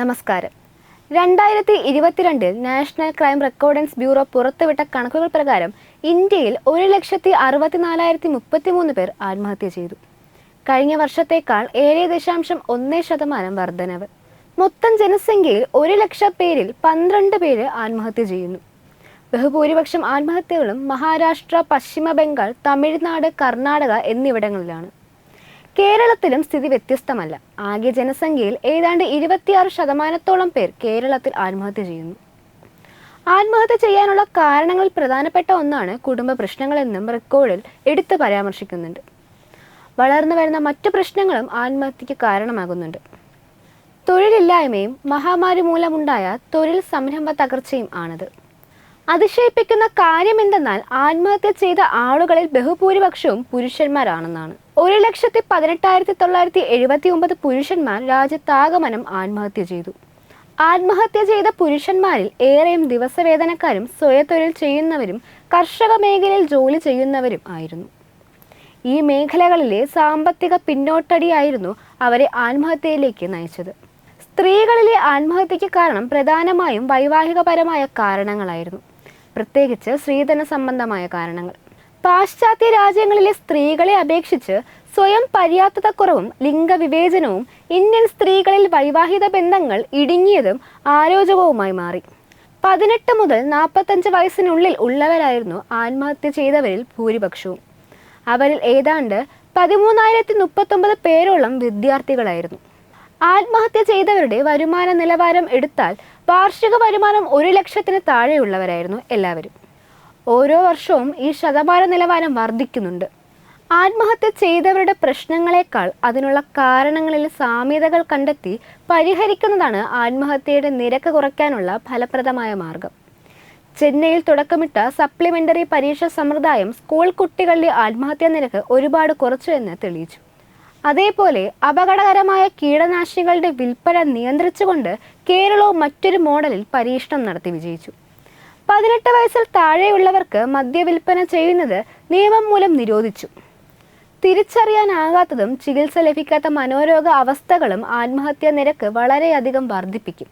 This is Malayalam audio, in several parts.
നമസ്കാരം. രണ്ടായിരത്തി ഇരുപത്തിരണ്ടിൽ നാഷണൽ ക്രൈം റെക്കോർഡൻസ് ബ്യൂറോ പുറത്തുവിട്ട കണക്കുകൾ പ്രകാരം ഇന്ത്യയിൽ ഒരു ലക്ഷത്തി അറുപത്തിനാലായിരത്തി മുപ്പത്തിമൂന്ന് പേർ ആത്മഹത്യ ചെയ്തു. കഴിഞ്ഞ വർഷത്തേക്കാൾ ഏഴ് ദശാംശം ഒന്ന് ശതമാനം വർധനവ്. മൊത്തം ജനസംഖ്യയിൽ ഒരു ലക്ഷം പേരിൽ പന്ത്രണ്ട് പേര് ആത്മഹത്യ ചെയ്യുന്നു. ബഹുഭൂരിപക്ഷം ആത്മഹത്യകളും മഹാരാഷ്ട്ര പശ്ചിമ ബംഗാൾ തമിഴ്നാട് കർണാടക എന്നിവിടങ്ങളിലാണ്. കേരളത്തിലും സ്ഥിതി വ്യത്യസ്തമല്ല. ആകെ ജനസംഖ്യയിൽ ഏതാണ്ട് ഇരുപത്തിയാറ് ശതമാനത്തോളം പേർ കേരളത്തിൽ ആത്മഹത്യ ചെയ്യുന്നു. ആത്മഹത്യ ചെയ്യാനുള്ള കാരണങ്ങളിൽ പ്രധാനപ്പെട്ട ഒന്നാണ് കുടുംബ പ്രശ്നങ്ങളെന്നും റെക്കോർഡിൽ എടുത്തു പരാമർശിക്കുന്നുണ്ട്. വളർന്നു വരുന്ന മറ്റു പ്രശ്നങ്ങളും ആത്മഹത്യക്ക് കാരണമാകുന്നുണ്ട്. തൊഴിലില്ലായ്മയും മഹാമാരി മൂലമുണ്ടായ തൊഴിൽ സംരംഭ തകർച്ചയും ആണത്. അതിശയിപ്പിക്കുന്ന കാര്യമെന്തെന്നാൽ ആത്മഹത്യ ചെയ്ത ആളുകളിൽ ബഹുഭൂരിപക്ഷവും പുരുഷന്മാരാണെന്നാണ്. ഒരു ലക്ഷത്തി പതിനെട്ടായിരത്തി തൊള്ളായിരത്തി എഴുപത്തി ഒമ്പത് പുരുഷന്മാർ രാജ്യത്താകമനം ആത്മഹത്യ ചെയ്തു. ആത്മഹത്യ ചെയ്ത പുരുഷന്മാരിൽ ഏറെയും ദിവസവേതനക്കാരും സ്വയത്തൊഴിൽ ചെയ്യുന്നവരും കർഷക മേഖലയിൽ ജോലി ചെയ്യുന്നവരും ആയിരുന്നു. ഈ മേഖലകളിലെ സാമ്പത്തിക പിന്നോട്ടടിയായിരുന്നു അവരെ ആത്മഹത്യയിലേക്ക് നയിച്ചത്. സ്ത്രീകളിലെ ആത്മഹത്യക്ക് കാരണം പ്രധാനമായും വൈവാഹികപരമായ കാരണങ്ങളായിരുന്നു. പ്രത്യേകിച്ച് സ്ത്രീധന സംബന്ധമായ കാരണങ്ങൾ. പാശ്ചാത്യ രാജ്യങ്ങളിലെ സ്ത്രീകളെ അപേക്ഷിച്ച് സ്വയം പര്യാപ്തതക്കുറവും ലിംഗവിവേചനവും ഇന്ത്യൻ സ്ത്രീകളിൽ വൈവാഹിക ബന്ധങ്ങൾ ഇടുങ്ങിയതും ആരോചകവുമായി മാറി. പതിനെട്ട് മുതൽ നാൽപ്പത്തഞ്ച് വയസ്സിനുള്ളിൽ ഉള്ളവരായിരുന്നു ആത്മഹത്യ ചെയ്തവരിൽ ഭൂരിപക്ഷവും. അവരിൽ ഏതാണ്ട് പതിമൂന്നായിരത്തി മുപ്പത്തൊമ്പത് പേരോളം വിദ്യാർത്ഥികളായിരുന്നു. ആത്മഹത്യ ചെയ്തവരുടെ വരുമാന നിലവാരം എടുത്താൽ വാർഷിക വരുമാനം ഒരു ലക്ഷത്തിന് താഴെയുള്ളവരായിരുന്നു എല്ലാവരും. ഓരോ വർഷവും ഈ ശതമാന നിലവാരം വർദ്ധിക്കുന്നുണ്ട്. ആത്മഹത്യ ചെയ്തവരുടെ പ്രശ്നങ്ങളെക്കാൾ അതിനുള്ള കാരണങ്ങളിൽ സാമ്യതകൾ കണ്ടെത്തി പരിഹരിക്കുന്നതാണ് ആത്മഹത്യയുടെ നിരക്ക് കുറയ്ക്കാനുള്ള ഫലപ്രദമായ മാർഗം. ചെന്നൈയിൽ തുടക്കമിട്ട സപ്ലിമെന്ററി പരീക്ഷ സമ്പ്രദായം സ്കൂൾ കുട്ടികളുടെ ആത്മഹത്യാ നിരക്ക് ഒരുപാട് കുറച്ചു എന്ന് തെളിയിച്ചു. അതേപോലെ അപകടകരമായ കീടനാശിനികളുടെ വിൽപ്പന നിയന്ത്രിച്ചുകൊണ്ട് കേരളവും മറ്റൊരു മോഡലിൽ പരീക്ഷണം നടത്തി വിജയിച്ചു. പതിനെട്ട് വയസ്സിൽ താഴെയുള്ളവർക്ക് മദ്യവിൽപ്പന ചെയ്യുന്നത് നിയമം മൂലം നിരോധിച്ചു. തിരിച്ചറിയാനാകാത്തതും ചികിത്സ ലഭിക്കാത്ത മനോരോഗ അവസ്ഥകളും ആത്മഹത്യാ നിരക്ക് വളരെയധികം വർദ്ധിപ്പിക്കും.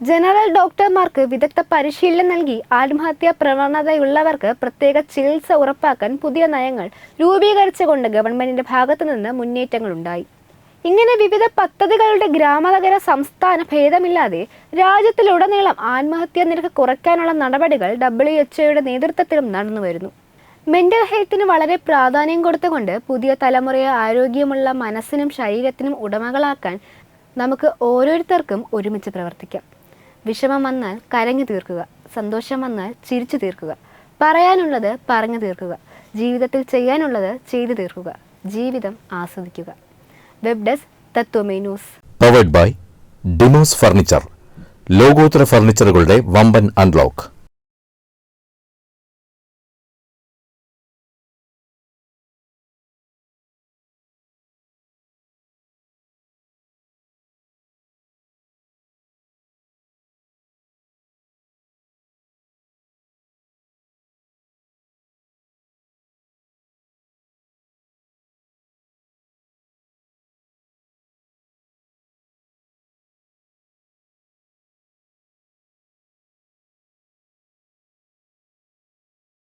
ജനറൽ ഡോക്ടർമാർക്ക് വിദഗ്ധ പരിശീലനം നൽകി ആത്മഹത്യാ പ്രവണതയുള്ളവർക്ക് പ്രത്യേക ചികിത്സ ഉറപ്പാക്കാൻ പുതിയ നയങ്ങൾ രൂപീകരിച്ചുകൊണ്ട് ഗവൺമെന്റിന്റെ ഭാഗത്തുനിന്ന് മുന്നേറ്റങ്ങളുണ്ടായി. ഇങ്ങനെ വിവിധ പദ്ധതികളുടെ ഗ്രാമനഗര സംസ്ഥാന ഭേദമില്ലാതെ രാജ്യത്തിലുടനീളം ആത്മഹത്യാ നിരക്ക് കുറയ്ക്കാനുള്ള നടപടികൾ ഡബ്ല്യു എച്ച് ഒയുടെ നേതൃത്വത്തിലും നടന്നു വരുന്നു. മെന്റൽ ഹെൽത്തിന് വളരെ പ്രാധാന്യം കൊടുത്തുകൊണ്ട് പുതിയ തലമുറയെ ആരോഗ്യമുള്ള മനസ്സിനും ശരീരത്തിനും ഉടമകളാക്കാൻ നമുക്ക് ഓരോരുത്തർക്കും ഒരുമിച്ച് പ്രവർത്തിക്കാം. വിഷമം വന്നാൽ കരഞ്ഞു തീർക്കുക സന്തോഷം വന്നാൽ ചിരിച്ചു തീർക്കുക പറയാനുള്ളത് പറഞ്ഞു തീർക്കുക ജീവിതത്തിൽ ചെയ്യാനുള്ളത് ചെയ്തു തീർക്കുക ജീവിതം ആസ്വദിക്കുക. വെബ് ഡെസ്ക് തത്വമേ ന്യൂസ്. പവേഡ് ബൈ ഡിമോസ് ഫർണിച്ചർ ലോകോത്തര ഫർണിച്ചറുകളുടെ വമ്പൻ അൺലോക്ക്